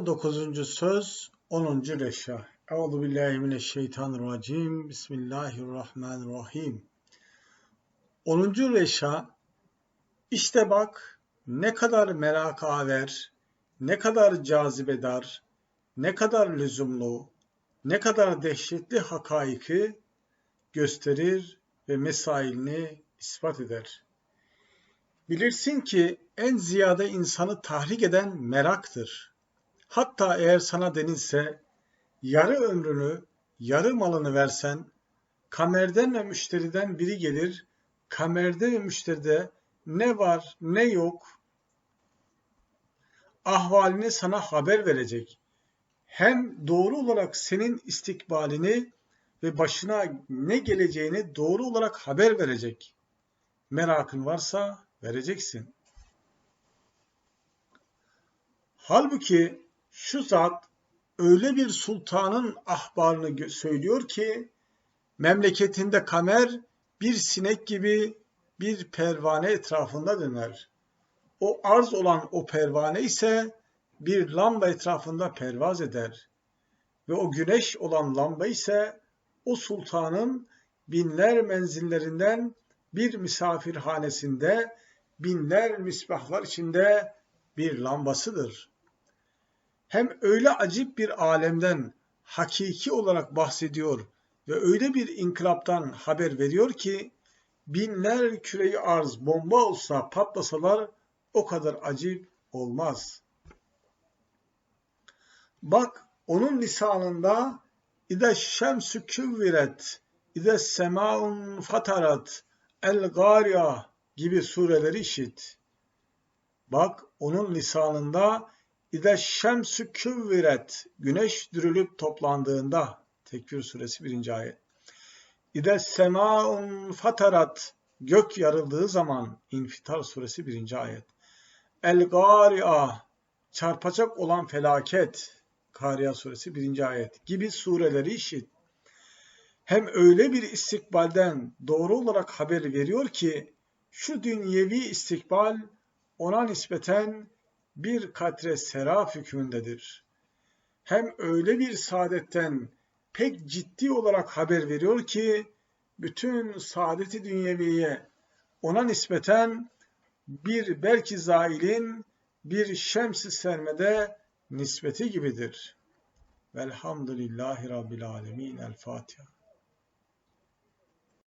19. söz 10. reşa. Euzu billahi mineşşeytanirracim. Bismillahirrahmanirrahim. 10. reşa işte bak ne kadar merakaver, ne kadar cazibedar, ne kadar lüzumlu, ne kadar dehşetli hakaiki gösterir ve mesailini ispat eder. Bilirsin ki en ziyade insanı tahrik eden meraktır. Hatta eğer sana denilse yarı ömrünü, yarı malını versen, kamerden ve müşteriden biri gelir, kamerde ve müşteride ne var ne yok ahvalini sana haber verecek. Hem doğru olarak senin istikbalini ve başına ne geleceğini doğru olarak haber verecek. Merakın varsa vereceksin. Halbuki şu zat öyle bir sultanın ahbarını söylüyor ki memleketinde kamer bir sinek gibi bir pervane etrafında döner. O arz olan o pervane ise bir lamba etrafında pervaz eder. Ve o güneş olan lamba ise o sultanın binler menzillerinden bir misafirhanesinde binler misbahlar içinde bir lambasıdır. Hem öyle acip bir alemden hakiki olarak bahsediyor ve öyle bir inkılaptan haber veriyor ki binler küreyi arz bomba olsa patlasalar o kadar acip olmaz. Bak onun lisanında İde şemsü küvviret, İde semaun fatarat, el gariya gibi sureleri işit. Bak onun lisanında İde şemsü küvviret, güneş dürülüp toplandığında, Tekvir suresi 1. ayet. İde semaun fatarat, gök yarıldığı zaman, İnfitar suresi 1. ayet. El gariya, çarpacak olan felaket, Kariya suresi 1. ayet gibi sureleri işit. Hem öyle bir istikbalden doğru olarak haber veriyor ki şu dünyevi istikbal ona nispeten bir katre seraf hükmündedir. Hem öyle bir saadetten pek ciddi olarak haber veriyor ki bütün saadeti dünyeviye ona nispeten bir belki zailin bir şems-i sermede nispeti gibidir. Velhamdülillahi Rabbil Alemin. El Fatiha.